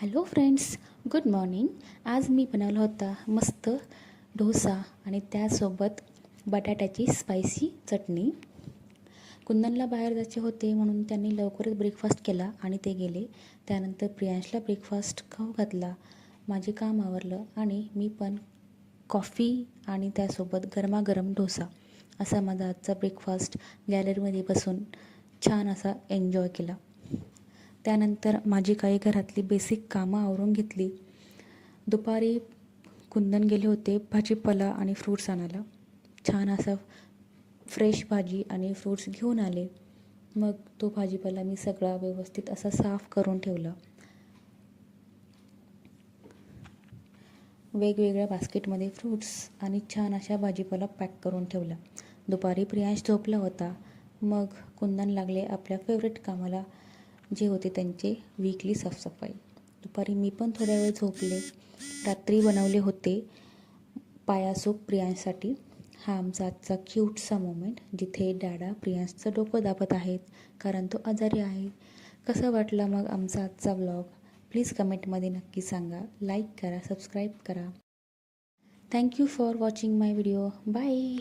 Hello friends good morning आज मी बनवला होता मस्त डोसा आणि त्यासोबत बटाट्याची स्पायसी चटणी. कुंदनला बाहेर जायचे होते म्हणून त्यांनी लवकरच ब्रेकफास्ट केला आणि ते गेले. त्यानंतर प्रियांशला ब्रेकफास्ट खाऊ घातला. माझे काम आवरलं आणि मी पण कॉफी आणि त्यासोबत गरमागरम डोसा असा माझा आजचा ब्रेकफास्ट गॅलरीमध्ये बसून छान असा एन्जॉय केला. त्यानंतर माझी काही घरातली बेसिक कामं आवरून घेतली. दुपारी कुंदन गेले होते भाजीपाला आणि फ्रूट्स आणायला. छान असा फ्रेश भाजी आणि फ्रूट्स घेऊन आले. मग तो भाजीपाला मी सगळा व्यवस्थित असा साफ करून ठेवला. वेगवेगळ्या बास्केटमध्ये फ्रूट्स आणि छान अशा भाजीपाला पॅक करून ठेवला. दुपारी प्रियांश झोपला होता. मग कुंदन लागले आपल्या फेवरेट कामाला. जे होते त्यांचे वीकली साफसफाई. दुपारी मी पण थोड्या वेळ झोपले. रात्री बनवले होते पायासूप प्रियांशसाठी हा आमचा आजचा क्यूटसा मोमेंट जिथे डॅडा प्रियांशचं डोकं दाबत आहेत कारण तो आजारी आहे. कसा वाटला मग आमचा आजचा ब्लॉग प्लीज कमेंटमध्ये नक्की सांगा. लाईक करा सबस्क्राईब करा. Thank you for watching my video bye